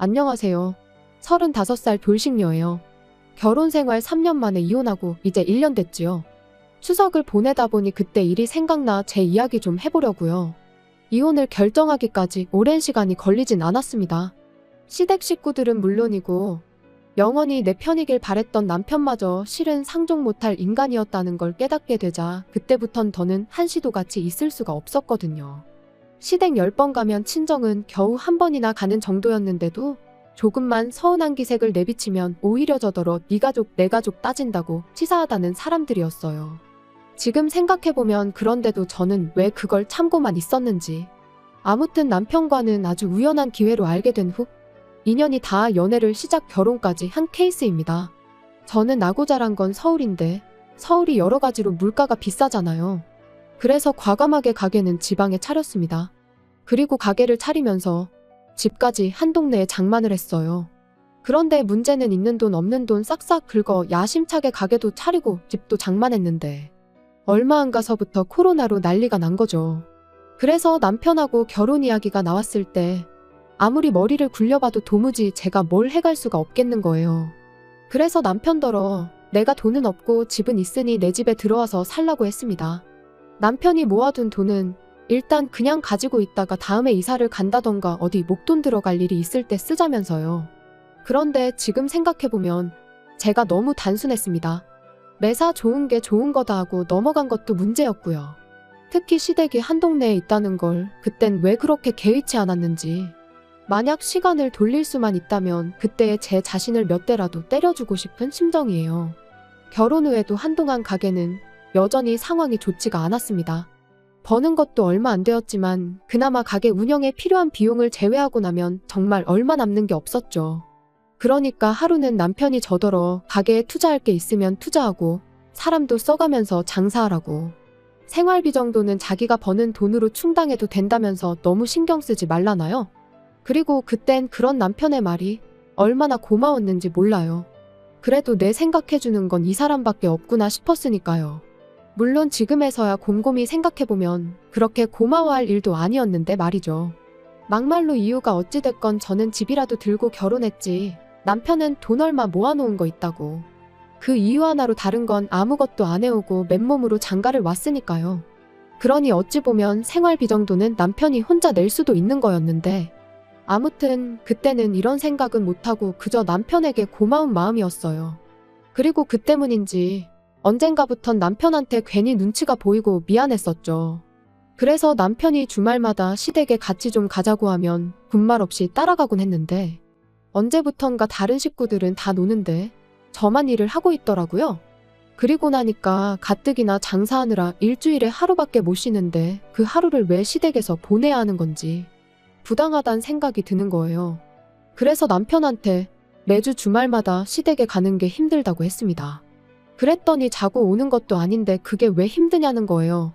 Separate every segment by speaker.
Speaker 1: 안녕하세요. 35살 돌싱녀예요. 결혼 생활 3년 만에 이혼하고 이제 1년 됐지요. 추석을 보내다 보니 그때 일이 생각나 제 이야기 좀 해보려고요. 이혼을 결정하기까지 오랜 시간이 걸리진 않았습니다. 시댁 식구들은 물론이고 영원히 내 편이길 바랬던 남편마저 실은 상종 못할 인간이었다는 걸 깨닫게 되자 그때부턴 더는 한시도 같이 있을 수가 없었거든요. 시댁 10번 가면 친정은 겨우 한 번이나 가는 정도였는데도 조금만 서운한 기색을 내비치면 오히려 저더러 네 가족 내 가족 따진다고 치사하다는 사람들이었어요. 지금 생각해보면 그런데도 저는 왜 그걸 참고만 있었는지. 아무튼 남편과는 아주 우연한 기회로 알게 된 후 인연이 다 연애를 시작 결혼까지 한 케이스입니다. 저는 나고 자란 건 서울인데 서울이 여러 가지로 물가가 비싸잖아요. 그래서 과감하게 가게는 지방에 차렸습니다. 그리고 가게를 차리면서 집까지 한 동네에 장만을 했어요. 그런데 문제는 있는 돈 없는 돈 싹싹 긁어 야심차게 가게도 차리고 집도 장만했는데 얼마 안 가서부터 코로나로 난리가 난 거죠. 그래서 남편하고 결혼 이야기가 나왔을 때 아무리 머리를 굴려봐도 도무지 제가 뭘 해갈 수가 없겠는 거예요. 그래서 남편더러 내가 돈은 없고 집은 있으니 내 집에 들어와서 살라고 했습니다. 남편이 모아둔 돈은 일단 그냥 가지고 있다가 다음에 이사를 간다던가 어디 목돈 들어갈 일이 있을 때 쓰자면서요. 그런데 지금 생각해보면 제가 너무 단순했습니다. 매사 좋은 게 좋은 거다 하고 넘어간 것도 문제였고요. 특히 시댁이 한 동네에 있다는 걸 그땐 왜 그렇게 개의치 않았는지. 만약 시간을 돌릴 수만 있다면 그때의 제 자신을 몇 대라도 때려주고 싶은 심정이에요. 결혼 후에도 한동안 가게는 여전히 상황이 좋지가 않았습니다. 버는 것도 얼마 안 되었지만 그나마 가게 운영에 필요한 비용을 제외하고 나면 정말 얼마 남는 게 없었죠. 그러니까 하루는 남편이 저더러 가게에 투자할 게 있으면 투자하고 사람도 써가면서 장사하라고. 생활비 정도는 자기가 버는 돈으로 충당해도 된다면서 너무 신경 쓰지 말라나요? 그리고 그땐 그런 남편의 말이 얼마나 고마웠는지 몰라요. 그래도 내 생각해주는 건 이 사람밖에 없구나 싶었으니까요. 물론 지금에서야 곰곰이 생각해보면 그렇게 고마워할 일도 아니었는데 말이죠. 막말로 이유가 어찌됐건 저는 집이라도 들고 결혼했지. 남편은 돈 얼마 모아놓은 거 있다고. 그 이유 하나로 다른 건 아무것도 안 해오고 맨몸으로 장가를 왔으니까요. 그러니 어찌 보면 생활비 정도는 남편이 혼자 낼 수도 있는 거였는데 아무튼 그때는 이런 생각은 못하고 그저 남편에게 고마운 마음이었어요. 그리고 그 때문인지 언젠가부턴 남편한테 괜히 눈치가 보이고 미안했었죠. 그래서 남편이 주말마다 시댁에 같이 좀 가자고 하면 군말 없이 따라가곤 했는데 언제부턴가 다른 식구들은 다 노는데 저만 일을 하고 있더라고요. 그리고 나니까 가뜩이나 장사하느라 일주일에 하루밖에 못 쉬는데 그 하루를 왜 시댁에서 보내야 하는 건지 부당하단 생각이 드는 거예요. 그래서 남편한테 매주 주말마다 시댁에 가는 게 힘들다고 했습니다. 그랬더니 자고 오는 것도 아닌데 그게 왜 힘드냐는 거예요.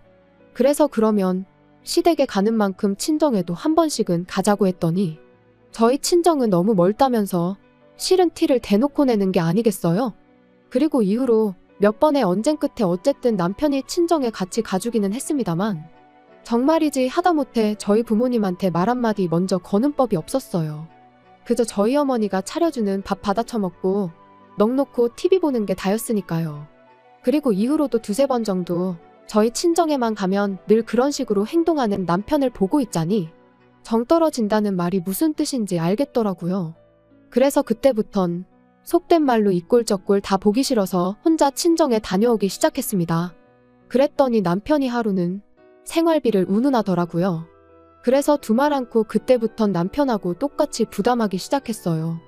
Speaker 1: 그래서 그러면 시댁에 가는 만큼 친정에도 한 번씩은 가자고 했더니 저희 친정은 너무 멀다면서 싫은 티를 대놓고 내는 게 아니겠어요? 그리고 이후로 몇 번의 언쟁 끝에 어쨌든 남편이 친정에 같이 가주기는 했습니다만 정말이지 하다못해 저희 부모님한테 말 한마디 먼저 거는 법이 없었어요. 그저 저희 어머니가 차려주는 밥 받아 처먹고 넉놓고 TV 보는 게 다였으니까요. 그리고 이후로도 두세 번 정도 저희 친정에만 가면 늘 그런 식으로 행동하는 남편을 보고 있자니 정 떨어진다는 말이 무슨 뜻인지 알겠더라고요. 그래서 그때부턴 속된 말로 이꼴저꼴 다 보기 싫어서 혼자 친정에 다녀오기 시작했습니다. 그랬더니 남편이 하루는 생활비를 운운하더라고요. 그래서 두말 않고 그때부턴 남편하고 똑같이 부담하기 시작했어요.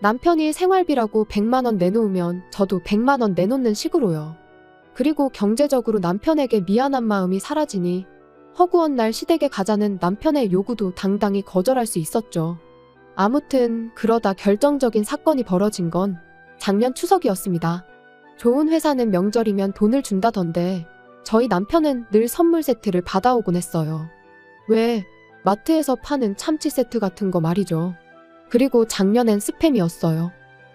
Speaker 1: 남편이 생활비라고 100만원 내놓으면 저도 100만원 내놓는 식으로요. 그리고 경제적으로 남편에게 미안한 마음이 사라지니 허구한 날 시댁에 가자는 남편의 요구도 당당히 거절할 수 있었죠. 아무튼 그러다 결정적인 사건이 벌어진 건 작년 추석이었습니다. 좋은 회사는 명절이면 돈을 준다던데 저희 남편은 늘 선물 세트를 받아오곤 했어요. 왜? 마트에서 파는 참치 세트 같은 거 말이죠. 그리고 작년엔 스팸이었어요.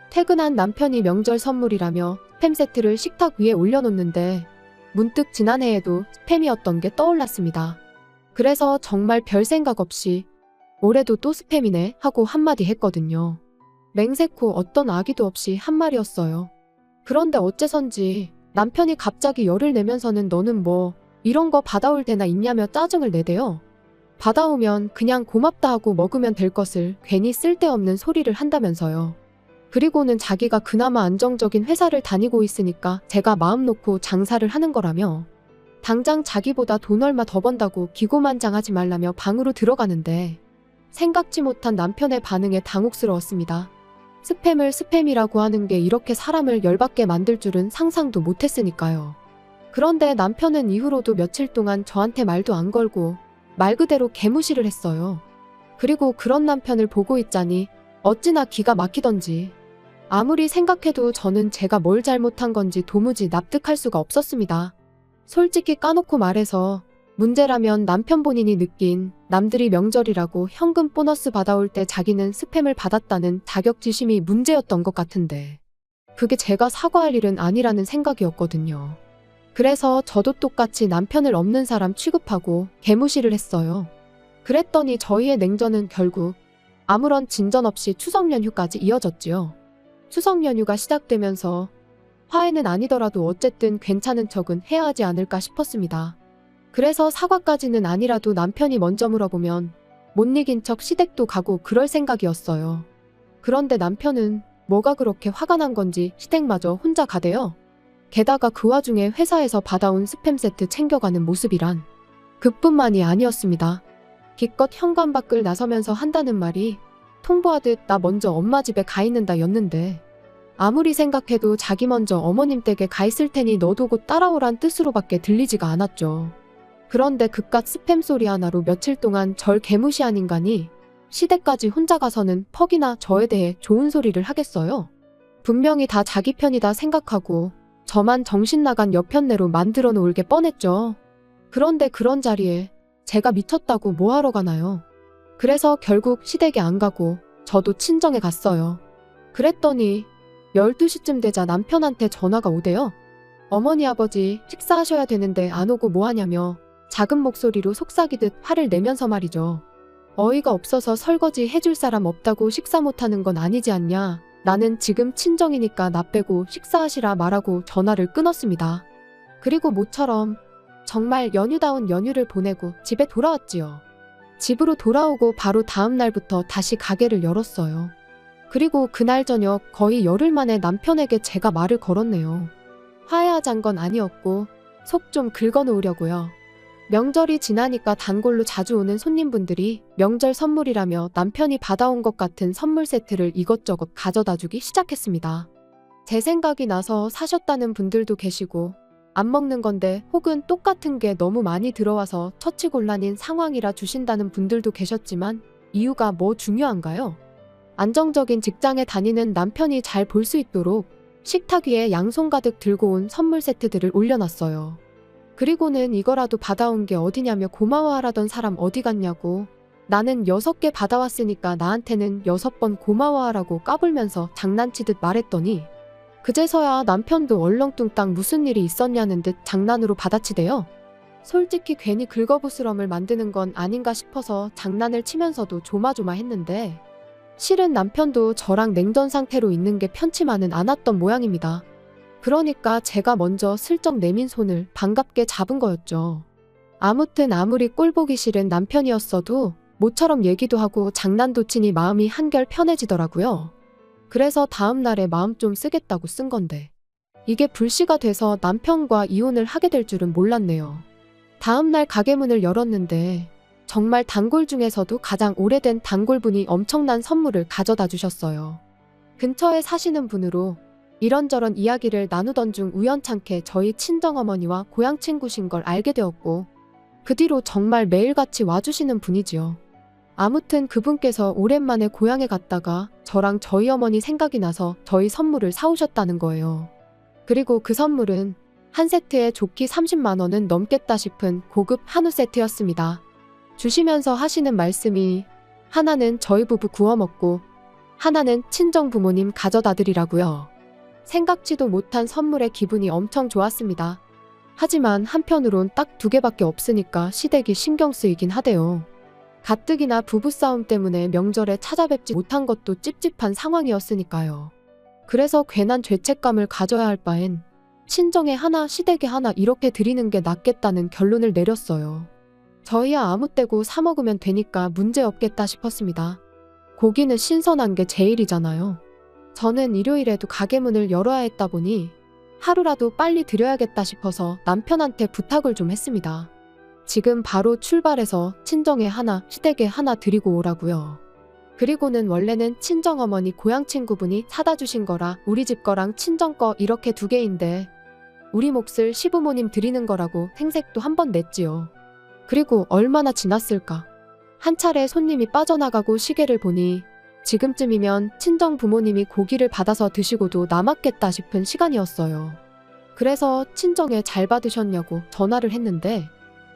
Speaker 1: 퇴근한 남편이 명절 선물이라며 스팸 세트를 식탁 위에 올려놓는데 문득 지난해에도 스팸이었던 게 떠올랐습니다. 그래서 정말 별 생각 없이 올해도 또 스팸이네 하고 한마디 했거든요. 맹세코 어떤 아기도 없이 한 말이었어요. 그런데 어째선지 남편이 갑자기 열을 내면서는 너는 뭐 이런 거 받아올 때나 있냐며 짜증을 내대요. 받아오면 그냥 고맙다 하고 먹으면 될 것을 괜히 쓸데없는 소리를 한다면서요. 그리고는 자기가 그나마 안정적인 회사를 다니고 있으니까 제가 마음 놓고 장사를 하는 거라며 당장 자기보다 돈 얼마 더 번다고 기고만장하지 말라며 방으로 들어가는데 생각지 못한 남편의 반응에 당혹스러웠습니다. 스팸을 스팸이라고 하는 게 이렇게 사람을 열받게 만들 줄은 상상도 못했으니까요. 그런데 남편은 이후로도 며칠 동안 저한테 말도 안 걸고 말 그대로 개무시를 했어요. 그리고 그런 남편을 보고 있자니 어찌나 기가 막히던지 아무리 생각해도 저는 제가 뭘 잘못한 건지 도무지 납득할 수가 없었습니다. 솔직히 까놓고 말해서 문제라면 남편 본인이 느낀 남들이 명절이라고 현금 보너스 받아올 때 자기는 스팸을 받았다는 자격지심이 문제였던 것 같은데 그게 제가 사과할 일은 아니라는 생각이었거든요. 그래서 저도 똑같이 남편을 없는 사람 취급하고 개무시를 했어요. 그랬더니 저희의 냉전은 결국 아무런 진전 없이 추석 연휴까지 이어졌지요. 추석 연휴가 시작되면서 화해는 아니더라도 어쨌든 괜찮은 척은 해야 하지 않을까 싶었습니다. 그래서 사과까지는 아니라도 남편이 먼저 물어보면 못 이긴 척 시댁도 가고 그럴 생각이었어요. 그런데 남편은 뭐가 그렇게 화가 난 건지 시댁마저 혼자 가대요. 게다가 그 와중에 회사에서 받아온 스팸 세트 챙겨가는 모습이란 그뿐만이 아니었습니다. 기껏 현관 밖을 나서면서 한다는 말이 통보하듯 나 먼저 엄마 집에 가 있는다 였는데 아무리 생각해도 자기 먼저 어머님 댁에 가 있을 테니 너도 곧 따라오란 뜻으로밖에 들리지가 않았죠. 그런데 그깟 스팸 소리 하나로 며칠 동안 절 개무시한 인간이 시댁까지 혼자 가서는 퍽이나 저에 대해 좋은 소리를 하겠어요. 분명히 다 자기 편이다 생각하고 저만 정신 나간 여편네로 만들어 놓을 게 뻔했죠. 그런데 그런 자리에 제가 미쳤다고 뭐하러 가나요? 그래서 결국 시댁에 안 가고 저도 친정에 갔어요. 그랬더니 12시쯤 되자 남편한테 전화가 오대요. 어머니 아버지 식사하셔야 되는데 안 오고 뭐 하냐며 작은 목소리로 속삭이듯 화를 내면서 말이죠. 어이가 없어서 설거지 해줄 사람 없다고 식사 못하는 건 아니지 않냐. 나는 지금 친정이니까 나 빼고 식사하시라 말하고 전화를 끊었습니다. 그리고 모처럼 정말 연휴다운 연휴를 보내고 집에 돌아왔지요. 집으로 돌아오고 바로 다음 날부터 다시 가게를 열었어요. 그리고 그날 저녁 거의 열흘 만에 남편에게 제가 말을 걸었네요. 화해하잔 건 아니었고 속 좀 긁어놓으려고요. 명절이 지나니까 단골로 자주 오는 손님분들이 명절 선물이라며 남편이 받아온 것 같은 선물 세트를 이것저것 가져다 주기 시작했습니다. 제 생각이 나서 사셨다는 분들도 계시고 안 먹는 건데 혹은 똑같은 게 너무 많이 들어와서 처치곤란인 상황이라 주신다는 분들도 계셨지만 이유가 뭐 중요한가요? 안정적인 직장에 다니는 남편이 잘 볼 수 있도록 식탁 위에 양손 가득 들고 온 선물 세트들을 올려놨어요. 그리고는 이거라도 받아온 게 어디냐며 고마워하라던 사람 어디 갔냐고 나는 여섯 개 받아왔으니까 나한테는 여섯 번 고마워하라고 까불면서 장난치듯 말했더니 그제서야 남편도 얼렁뚱땅 무슨 일이 있었냐는 듯 장난으로 받아치대요. 솔직히 괜히 긁어부스럼을 만드는 건 아닌가 싶어서 장난을 치면서도 조마조마했는데 실은 남편도 저랑 냉전 상태로 있는 게 편치만은 않았던 모양입니다. 그러니까 제가 먼저 슬쩍 내민 손을 반갑게 잡은 거였죠. 아무튼 아무리 꼴보기 싫은 남편이었어도 모처럼 얘기도 하고 장난도 치니 마음이 한결 편해지더라고요. 그래서 다음 날에 마음 좀 쓰겠다고 쓴 건데 이게 불씨가 돼서 남편과 이혼을 하게 될 줄은 몰랐네요. 다음 날 가게 문을 열었는데 정말 단골 중에서도 가장 오래된 단골분이 엄청난 선물을 가져다 주셨어요. 근처에 사시는 분으로 이런저런 이야기를 나누던 중 우연찮게 저희 친정어머니와 고향 친구신 걸 알게 되었고 그 뒤로 정말 매일같이 와주시는 분이지요. 아무튼 그분께서 오랜만에 고향에 갔다가 저랑 저희 어머니 생각이 나서 저희 선물을 사오셨다는 거예요. 그리고 그 선물은 한 세트에 좋기 30만 원은 넘겠다 싶은 고급 한우 세트였습니다. 주시면서 하시는 말씀이 하나는 저희 부부 구워 먹고 하나는 친정 부모님 가져다 드리라고요. 생각지도 못한 선물에 기분이 엄청 좋았습니다. 하지만 한편으론 딱 두 개밖에 없으니까 시댁이 신경 쓰이긴 하대요. 가뜩이나 부부싸움 때문에 명절에 찾아뵙지 못한 것도 찝찝한 상황이었으니까요. 그래서 괜한 죄책감을 가져야 할 바엔 친정에 하나 시댁에 하나 이렇게 드리는 게 낫겠다는 결론을 내렸어요. 저희야 아무 때고 사 먹으면 되니까 문제 없겠다 싶었습니다. 고기는 신선한 게 제일이잖아요. 저는 일요일에도 가게 문을 열어야 했다 보니 하루라도 빨리 드려야겠다 싶어서 남편한테 부탁을 좀 했습니다. 지금 바로 출발해서 친정에 하나, 시댁에 하나 드리고 오라고요. 그리고는 원래는 친정어머니 고향 친구분이 사다 주신 거라 우리 집 거랑 친정 거 이렇게 두 개인데 우리 몫을 시부모님 드리는 거라고 생색도 한 번 냈지요. 그리고 얼마나 지났을까. 한 차례 손님이 빠져나가고 시계를 보니 지금쯤이면 친정 부모님이 고기를 받아서 드시고도 남았겠다 싶은 시간이었어요. 그래서 친정에 잘 받으셨냐고 전화를 했는데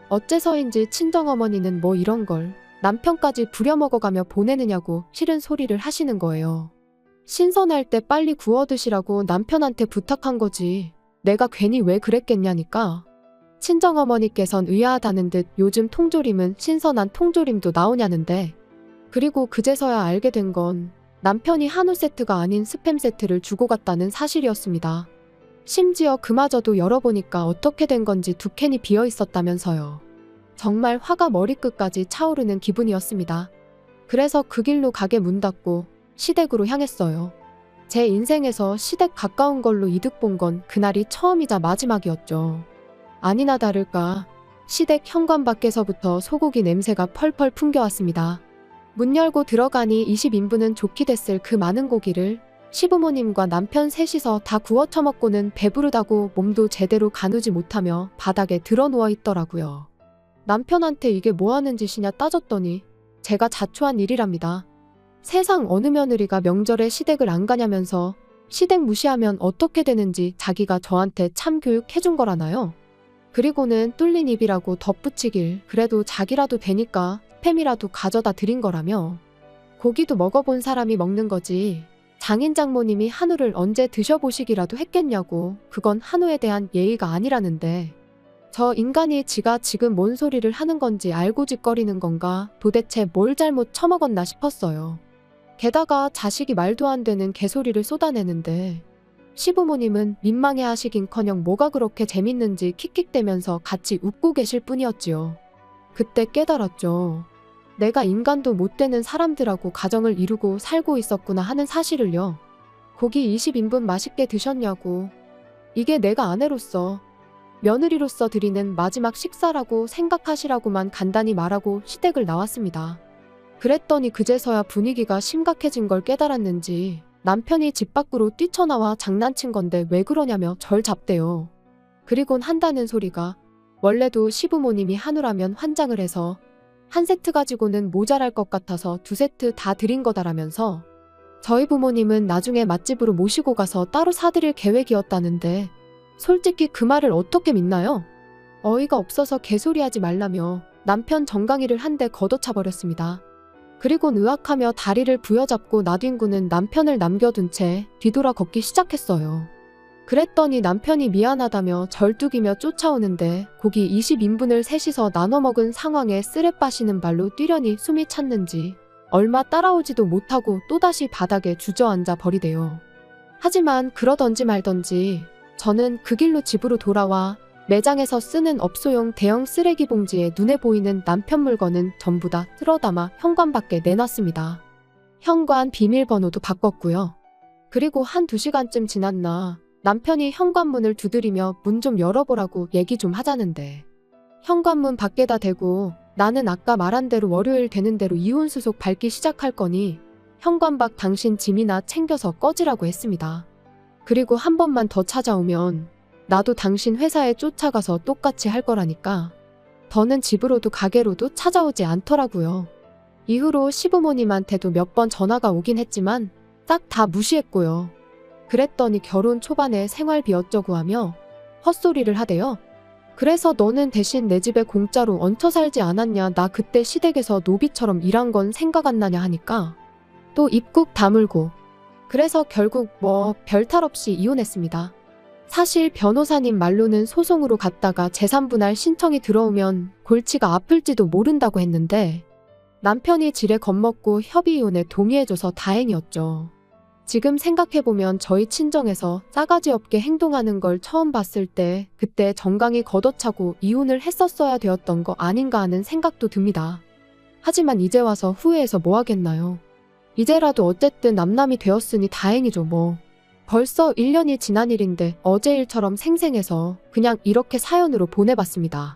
Speaker 1: 어째서인지 친정 어머니는 뭐 이런 걸 남편까지 부려먹어가며 보내느냐고 싫은 소리를 하시는 거예요. 신선할 때 빨리 구워 드시라고 남편한테 부탁한 거지. 내가 괜히 왜 그랬겠냐니까. 친정어머니께선 의아하다는 듯 요즘 통조림은 신선한 통조림도 나오냐는데. 그리고 그제서야 알게 된 건 남편이 한우 세트가 아닌 스팸 세트를 주고 갔다는 사실이었습니다. 심지어 그마저도 열어보니까 어떻게 된 건지 두 캔이 비어 있었다면서요. 정말 화가 머리끝까지 차오르는 기분이었습니다. 그래서 그 길로 가게 문 닫고 시댁으로 향했어요. 제 인생에서 시댁 가까운 걸로 이득 본 건 그날이 처음이자 마지막이었죠. 아니나 다를까 시댁 현관 밖에서부터 소고기 냄새가 펄펄 풍겨왔습니다. 문 열고 들어가니 20인분은 좋게 됐을 그 많은 고기를 시부모님과 남편 셋이서 다 구워 처먹고는 배부르다고 몸도 제대로 가누지 못하며 바닥에 드러 누워 있더라고요. 남편한테 이게 뭐 하는 짓이냐 따졌더니 제가 자초한 일이랍니다. 세상 어느 며느리가 명절에 시댁을 안 가냐면서 시댁 무시하면 어떻게 되는지 자기가 저한테 참 교육해준 거라나요? 그리고는 뚫린 입이라고 덧붙이길 그래도 자기라도 되니까 팸이라도 가져다 드린 거라며 고기도 먹어본 사람이 먹는 거지 장인 장모님이 한우를 언제 드셔보시기라도 했겠냐고 그건 한우에 대한 예의가 아니라는데 저 인간이 지가 지금 뭔 소리를 하는 건지 알고 짓거리는 건가 도대체 뭘 잘못 처먹었나 싶었어요. 게다가 자식이 말도 안 되는 개소리를 쏟아내는데 시부모님은 민망해 하시긴커녕 뭐가 그렇게 재밌는지 킥킥대면서 같이 웃고 계실 뿐이었지요. 그때 깨달았죠. 내가 인간도 못 되는 사람들하고 가정을 이루고 살고 있었구나 하는 사실을요. 고기 20인분 맛있게 드셨냐고. 이게 내가 아내로서, 며느리로서 드리는 마지막 식사라고 생각하시라고만 간단히 말하고 시댁을 나왔습니다. 그랬더니 그제서야 분위기가 심각해진 걸 깨달았는지 남편이 집 밖으로 뛰쳐나와 장난친 건데 왜 그러냐며 절 잡대요. 그리곤 한다는 소리가 원래도 시부모님이 한우라면 환장을 해서 한 세트 가지고는 모자랄 것 같아서 두 세트 다 드린 거다라면서 저희 부모님은 나중에 맛집으로 모시고 가서 따로 사드릴 계획이었다는데 솔직히 그 말을 어떻게 믿나요? 어이가 없어서 개소리하지 말라며 남편 정강이를 한 대 걷어차 버렸습니다. 그리곤 의학하며 다리를 부여잡고 나뒹구는 남편을 남겨둔 채 뒤돌아 걷기 시작했어요. 그랬더니 남편이 미안하다며 절뚝이며 쫓아오는데 고기 20인분을 셋이서 나눠 먹은 상황에 쓰레 빠시는 발로 뛰려니 숨이 찼는지 얼마 따라오지도 못하고 또다시 바닥에 주저앉아 버리대요. 하지만 그러던지 말던지 저는 그 길로 집으로 돌아와 매장에서 쓰는 업소용 대형 쓰레기 봉지에 눈에 보이는 남편 물건은 전부 다 쓸어담아 현관 밖에 내놨습니다. 현관 비밀번호도 바꿨고요. 그리고 한 두 시간쯤 지났나 남편이 현관문을 두드리며 문 좀 열어보라고 얘기 좀 하자는데 현관문 밖에다 대고 나는 아까 말한 대로 월요일 되는 대로 이혼 수속 밟기 시작할 거니 현관 밖 당신 짐이나 챙겨서 꺼지라고 했습니다. 그리고 한 번만 더 찾아오면 나도 당신 회사에 쫓아가서 똑같이 할 거라니까 더는 집으로도 가게로도 찾아오지 않더라고요. 이후로 시부모님한테도 몇 번 전화가 오긴 했지만 싹다 무시했고요. 그랬더니 결혼 초반에 생활비 어쩌고 하며 헛소리를 하대요. 그래서 너는 대신 내 집에 공짜로 얹혀 살지 않았냐 나 그때 시댁에서 노비처럼 일한 건 생각 안 나냐 하니까 또 입국 다물고 그래서 결국 뭐 별 탈 없이 이혼했습니다. 사실 변호사님 말로는 소송으로 갔다가 재산분할 신청이 들어오면 골치가 아플지도 모른다고 했는데 남편이 지레 겁먹고 협의 이혼에 동의해줘서 다행이었죠. 지금 생각해보면 저희 친정에서 싸가지 없게 행동하는 걸 처음 봤을 때 그때 정강이 걷어차고 이혼을 했었어야 되었던 거 아닌가 하는 생각도 듭니다. 하지만 이제 와서 후회해서 뭐 하겠나요? 이제라도 어쨌든 남남이 되었으니 다행이죠 뭐. 벌써 1년이 지난 일인데 어제 일처럼 생생해서 그냥 이렇게 사연으로 보내봤습니다.